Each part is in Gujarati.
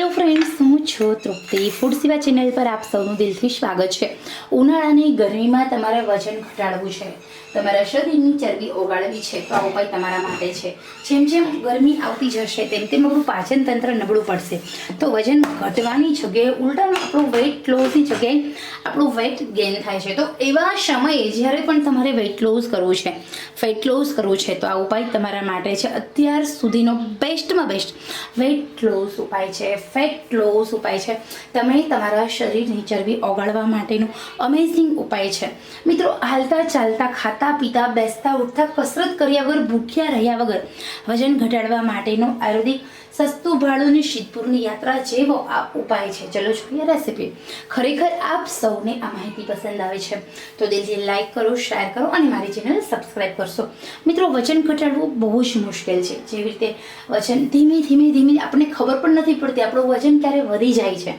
હેલો ફ્રેન્ડ્સ હું છું તૃપ્તિ. ફૂડ સેવા ચેનલ પર આપ સૌનું દિલથી સ્વાગત છે. ઉનાળાની ગરમીમાં તમારે વજન ઘટાડવું છે. તમારા શરીરની ચરબી ઓગાળવી છે. તો આ ઉપાય તમારા માટે છે. જેમ જેમ ગરમી આવતી જશે, તેમ તેમ આપણું પાચન તંત્ર નબળું પડશે. તો વજન ઘટવાની જગ્યાએ ઉલટાનું આપણું વેઇટ લોસની જગ્યાએ આપણું વેઇટ ગેઇન થાય છે. તો એવા સમયે જ્યારે પણ તમારે વેઇટ લોસ કરવું છે ફેટ લોસ કરવું છે, તો આ ઉપાય તમારા માટે છે. અત્યાર સુધીનો બેસ્ટમાં બેસ્ટ વેઇટ લોસ ઉપાય છે. ફેટ ક્લોઝ ઉપાય છે. તમે તમારા શરીરની ચરબી ઓગાળવા માટેનો અમેઝિંગ ઉપાય છે. મિત્રો, હાલતા ચાલતા ખાતા પીતા બેસતા ઉઠતા કસરત કર્યા વગર ભૂખ્યા રહ્યા વગર વજન ઘટાડવા માટેનો આયુર્વેદિક સસ્તું ભાડુંની શીતપુરની યાત્રા જેવો આ ઉપાય છે. ચલો જોઈએ રેસીપી ખરેખર આપ સૌને આ માહિતી પસંદ આવે છે. તો દિલથી લાઈક કરો શેર કરો અને મારી ચેનલ સબસ્ક્રાઈબ કરશો. મિત્રો, વજન ઘટાડવું બહુ જ મુશ્કેલ છે. જેવી રીતે વજન ધીમે ધીમે ધીમે આપણને ખબર પણ નથી પડતી આપણું વજન ક્યારે વધી જાય છે.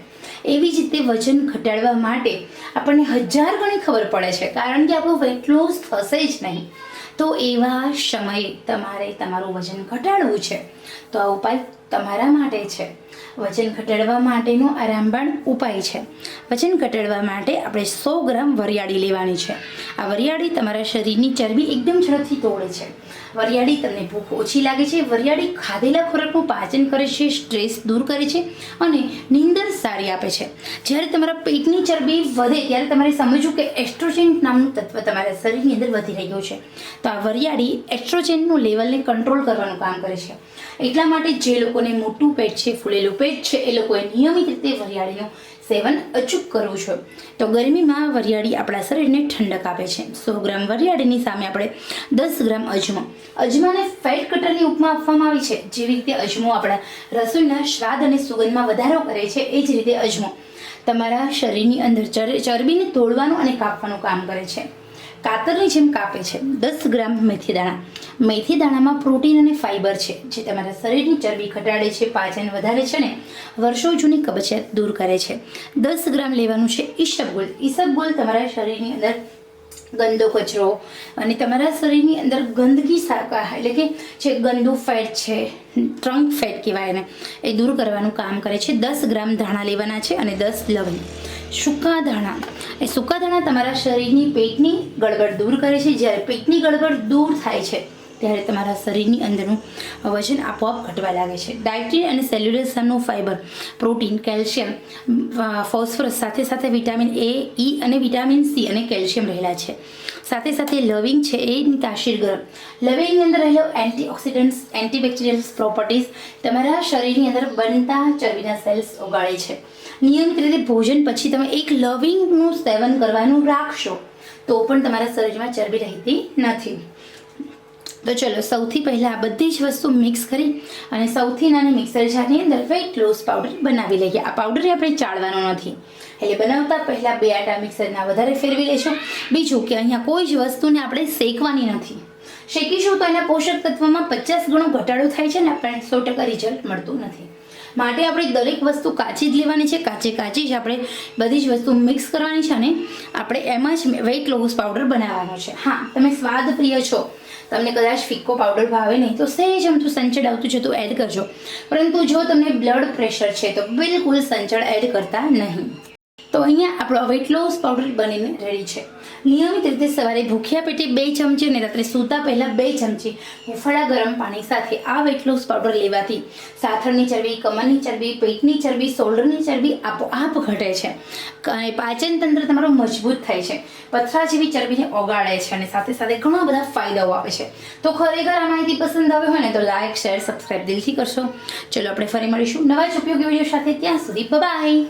એવી જ રીતે વજન ઘટાડવા માટે આપણને હજાર ગણી ખબર પડે છે. કારણ કે આપણું વેટ લોસ થશે જ નહીં. તો એવા સમયે તમારે તમારું વજન ઘટાડવું છે. તો આ ઉપાય તમારા માટે છે. વજન ઘટાડવા માટેનો આ રામબાણ ઉપાય છે. વજન ઘટાડવા માટે આપણે સો ગ્રામ વરિયાળી લેવાની છે. આ વરિયાળી તમારા શરીરની ચરબી એકદમ ઝડપથી તોડે છે. વરિયાળી તમને ભૂખ ઓછી લાગે છે. વરિયાળી ખાધેલા ખોરાકનું પાચન કરે છે, સ્ટ્રેસ દૂર કરે છે અને નીંદર સારી આપે છે. જ્યારે તમારા પેટની ચરબી વધે ત્યારે તમારે સમજવું કે એસ્ટ્રોજેન નામનું તત્વ તમારા શરીરની અંદર વધી રહ્યું છે. તો આ વરિયાળી એસ્ટ્રોજેનનું લેવલને કંટ્રોલ કરવાનું કામ કરે છે. એટલા માટે જે લોકોને મોટું પેટ છે, ફૂલેલું પેટ છે, એ લોકોએ નિયમિત રીતે વરિયાળીનું સેવન અચૂક કરવું છે તો ગરમીમાં વરિયાળી આપણા શરીરને ઠંડક આપે છે. સો ગ્રામ વરિયાળીની સામે આપણે દસ ગ્રામ અજમો. અજમાને ફેટ કટરની ઉપમા આપવામાં આવી છે. જેવી રીતે અજમો આપણા રસોઈના સ્વાદ અને સુગંધમાં વધારો કરે છે, એ જ રીતે અજમો. તમારા શરીરની અંદર ચર- ચરબીને તોડવાનું અને કાપવાનું કામ કરે છે. કાતરની જેમ કાપે છે. દસ ગ્રામ મેથી દાણા. મેથી દાણામાં પ્રોટીન અને ફાઇબર છે, જે તમારા શરીરની ચરબી ઘટાડે છે, પાચન વધારે છે ને વર્ષો જૂની કબજિયાત દૂર કરે છે. દસ ગ્રામ લેવાનું છે ઈસબગુલ ઈસબગુલ તમારા શરીરની અંદર ગંદો કચરો અને તમારા શરીરની અંદર ગંદકી એટલે કે જે ગંદુ ફેટ છે, ટ્રંક ફેટ કહેવાય એને, એ દૂર કરવાનું કામ કરે છે. દસ ગ્રામ ધાણા લેવાના છે અને દસ લવંગ. સૂકા ધાણા. એ સૂકા ધાણા તમારા શરીરની પેટની ગડબડ દૂર કરે છે. જ્યારે પેટની ગડબડ દૂર થાય છે ત્યારે તમારા શરીરની અંદરનું વજન આપોઆપ ઘટવા લાગે છે. ડાયટ્રી અને સેલ્યુલસનું ફાઇબર પ્રોટીન કેલ્શિયમ ફોસ્ફરસ સાથે સાથે વિટામિન એ ઈ અને વિટામિન સી અને કેલ્શિયમ રહેલા છે. સાથે સાથે લવિંગ છે એની તાસીર ગરમ. લવિંગની અંદર રહેલો એન્ટીઓક્સિડન્ટ્સ એન્ટીબેક્ટેરિયલ પ્રોપર્ટીઝ તમારા શરીરની અંદર બનતા ચરબીના સેલ્સ ઓગાળે છે. નિયમિત રીતે ભોજન પછી તમે એક લવિંગનું સેવન કરવાનું રાખશો તો પણ તમારા શરીરમાં ચરબી રહેતી નથી. તો ચલો, સૌથી પહેલાં આ બધી જ વસ્તુ મિક્સ કરી અને સૌથી નાની મિક્સર જારની અંદર વેઇટ લોસ પાવડર બનાવી લઈએ. આ પાવડર આપણે ચાળવાનો નથી. એટલે બનાવતા પહેલાં બે આટા મિક્સરના વધારે ફેરવી લેશો. બીજું કે અહીંયા કોઈ જ વસ્તુને આપણે શેકવાની નથી. શેકીશું તો એના પોષક તત્વમાં પચાસ ગણો ઘટાડો થાય છે ને આપણને સો ટકા રિઝલ્ટ મળતું નથી. માટે આપણે દરેક વસ્તુ કાચી જ લેવાની છે. કાચે કાચી જ આપણે બધી જ વસ્તુ મિક્સ કરવાની છે અને આપણે એમાં જ વેઇટ લોસ પાવડર બનાવવાનો છે. હા, તમે સ્વાદ પ્રિય છો. તમને કદાચ ફિક્કો પાવડર ભાવે નહીં તો સહેજ અમથું સંચળ આવતું છે તો એડ કરજો. પરંતુ જો તમને બ્લડ પ્રેશર છે તો બિલકુલ સંચળ એડ કરતા નહીં. તો અહીંયા આપણો વેટ લોસ પાવડર બનીને રેડી છે. નિયમિત રીતે સવારે ભૂખ્યા પેટે બે ચમચી અને રાત્રે સૂતા પહેલાં બે ચમચી હુંફાળા ગરમ પાણી સાથે આ વેટ લોસ પાવડર લેવાથી સાથળની ચરબી, કમરની ચરબી, પેટની ચરબી, શોલ્ડરની ચરબી આપોઆપ ઘટે છે અને પાચન તંત્ર તમારું મજબૂત થાય છે. પથરા જેવી ચરબીને ઓગાળે છે અને સાથે સાથે ઘણા બધા ફાયદાઓ આવે છે. તો ખરેખર આ માહિતી પસંદ આવે હોય ને તો લાઇક શેર સબસ્ક્રાઈબ દિલથી કરશો. ચલો આપણે ફરી મળીશું નવા જ ઉપયોગી વીડિયો સાથે ત્યાં સુધી બાય